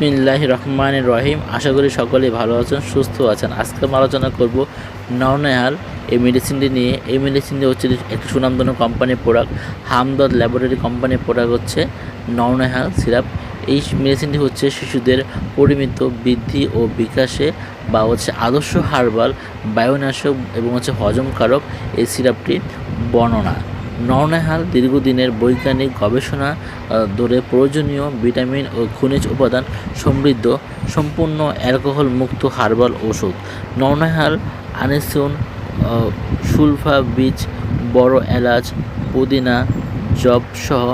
বিসমিল্লাহ রহমান রহিম। আশা করি সকলেই ভালো আছেন, সুস্থ আছেন। আজকে আমি আলোচনা করব নওনেহাল এই মেডিসিনটি নিয়ে। এই মেডিসিনটি হচ্ছে একটি সুনামধন্য কোম্পানির প্রোডাক্ট হামদর্দ ল্যাবরেটরি কোম্পানির প্রোডাক্ট হচ্ছে নওনেহাল সিরাপ। এই মেডিসিনটি হচ্ছে শিশুদের পরিমিত বৃদ্ধি ও বিকাশে বা হচ্ছে আদর্শ হার্বাল, বায়ুনাশক এবং হচ্ছে হজমকারক এই সিরাপটির বর্ণনা। নরনেহাল দীর্ঘদিনের বৈজ্ঞানিক গবেষণা ধরে প্রয়োজনীয় ভিটামিন ও খনিজ উপাদান সমৃদ্ধ, সম্পূর্ণ অ্যালকোহল মুক্ত হার্বাল ওষুধ। নরনেহাল আনেসুন সুলফা বীজ, বড় এলাচ, পুদিনা জব সহ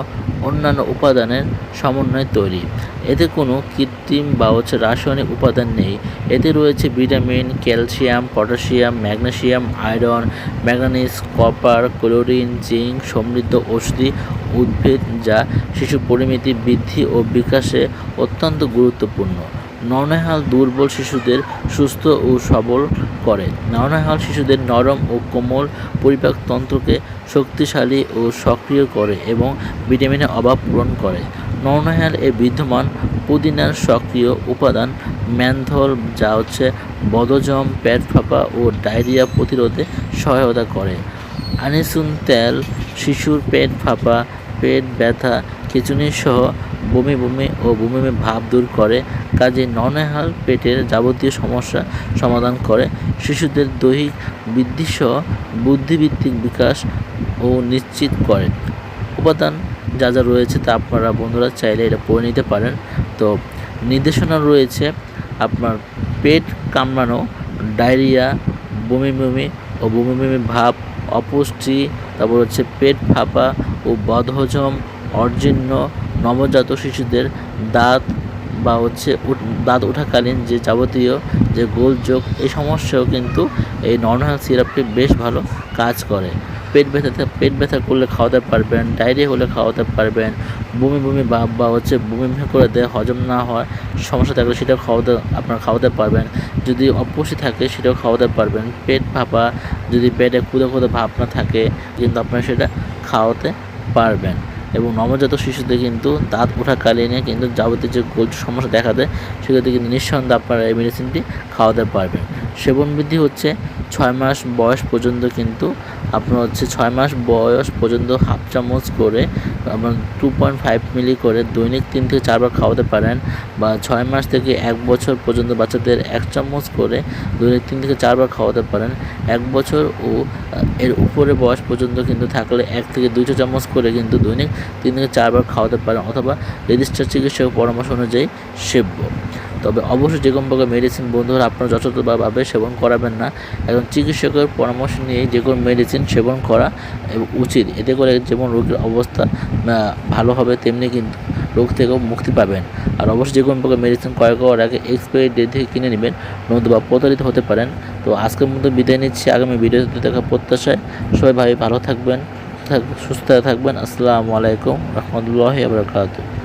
অন্যান্য উপাদানের সমন্বয়ে তৈরি। এতে কোনো কৃত্রিম বা হচ্ছে রাসায়নিক উপাদান নেই। এতে রয়েছে vitamin, calcium, potassium magnesium iron manganese copper, chlorine, zinc সমৃদ্ধ ঔষধি উদ্ভিদ যা শিশু পরিমিতি বৃদ্ধি ও বিকাশে অত্যন্ত গুরুত্বপূর্ণ। নরনেহাল দুর্বল শিশুদের সুস্থ ও সবল করে নরনেহাল শিশুদের নরম ও কোমল পরিপাকতন্ত্রকে শক্তিশালী ও সক্রিয় করে এবং ভিটামিনের অভাব পূরণ করে। নরনেহাল এ বিদ্যমান পুদিনার সক্রিয় উপাদান ম্যানথল যা হচ্ছে বদজম পেট ফাঁপা ও ডায়রিয়া প্রতিরোধে সহায়তা করে। আনিসুন তেল, শিশুর পেট ফাঁপা, পেট ব্যথা খিচুনি সহ বমি বমি ও বমি ভাব দূর করে। কাজে ননেহাল পেটের যাবতীয় সমস্যা সমাধান করে। শিশুদের দৈহিক বৃদ্ধিসহ বুদ্ধিভিত্তিক বিকাশ ও নিশ্চিত করে। উপাদান যা যা রয়েছে তা আপনারা বন্ধুরা চাইলে এটা পড়ে নিতে পারেন। তো নির্দেশনা রয়েছে আপনার পেট কামড়ানো, ডায়রিয়া, বমি বমি ও বমি বমি ভাব, অপুষ্টি, তারপর হচ্ছে পেট ফাঁপা ও বদহজম অর্জীর্ণ নবজাত শিশুদের দাঁত বা হচ্ছে দাঁত ওঠাকালীন যে যাবতীয় যে গোলযোগ, এই সমস্যাও কিন্তু এই নর্নাল সিরাপটি বেশ ভালো কাজ করে। পেট ব্যথাতে পেট ব্যথা করলে খাওয়াতে পারবেন, ডায়রিয়া হলে খাওয়াতে পারবেন, বমি বমি ভাব বা হচ্ছে বমি বমি করে দেয় হজম না হয় সমস্যা থাকলে সেটাও খাওয়াতে আপনারা খাওয়াতে পারবেন। যদি অপুষ্টি থাকে সেটাও খাওয়াতে পারবেন। পেট ভাপা যদি পেটে ক্ষুদে ক্ষুদে ভাব না থাকে, কিন্তু আপনারা সেটা খাওয়াতে পারবেন। এবং নবজাত শিশুদের কিন্তু দাঁত ওঠাকালীনে কিন্তু যাবতীয় যে গোল সমস্যা দেখা দেয় সেক্ষেত্রে কিন্তু নিঃসন্দেহে আপনারা এই মেডিসিনটি খাওয়াতে পারবেন। সেবন বৃদ্ধি হচ্ছে ছয় মাস বয়স পর্যন্ত কিন্তু আপনার হচ্ছে ছয় মাস বয়স পর্যন্ত হাফ চামচ করে আপনার টু পয়েন্ট ফাইভ মিলি করে দৈনিক তিন থেকে চারবার খাওয়াতে পারেন বা ছয় মাস থেকে এক বছর পর্যন্ত বাচ্চাদের এক চামচ করে দৈনিক তিন থেকে চারবার খাওয়াতে পারেন। এক বছর ও এর উপরে বয়স পর্যন্ত কিন্তু থাকলে এক থেকে দুইশো চামচ করে কিন্তু দৈনিক তিন থেকে চারবার খাওয়াতে পারেন অথবা রেজিস্টার চিকিৎসক পরামর্শ অনুযায়ী সেব্য। তবে অবশ্যই যে কোনো প্রকার মেডিসিন বন্ধুরা আপনারা যথাযথভাবে সেবন করাবেন না। এখন চিকিৎসকের পরামর্শ নিয়ে যে কোনো মেডিসিন সেবন করা এব- উচিত। এতে করে যেমন রোগীর অবস্থা ভালো হবে, তেমনি কিন্তু রোগ থেকেও মুক্তি পাবেন। আর অবশ্যই যে কোনো প্রকার মেডিসিন ক্রয় করার আগে এক্সপায়ারি ডেট থেকে কিনে নেবেন। নতুবা প্রতারিত হতে পারেন। তো আজকের মতো বিদায় নিচ্ছি। আগামী ভিডিওতে দেখা প্রত্যাশায়। সবাই ভাই ভালো থাকবেন থাক- সুস্থ থাকবেন। আসসালামু আলাইকুম রহমতুল্লাহি আবরাকাতুহ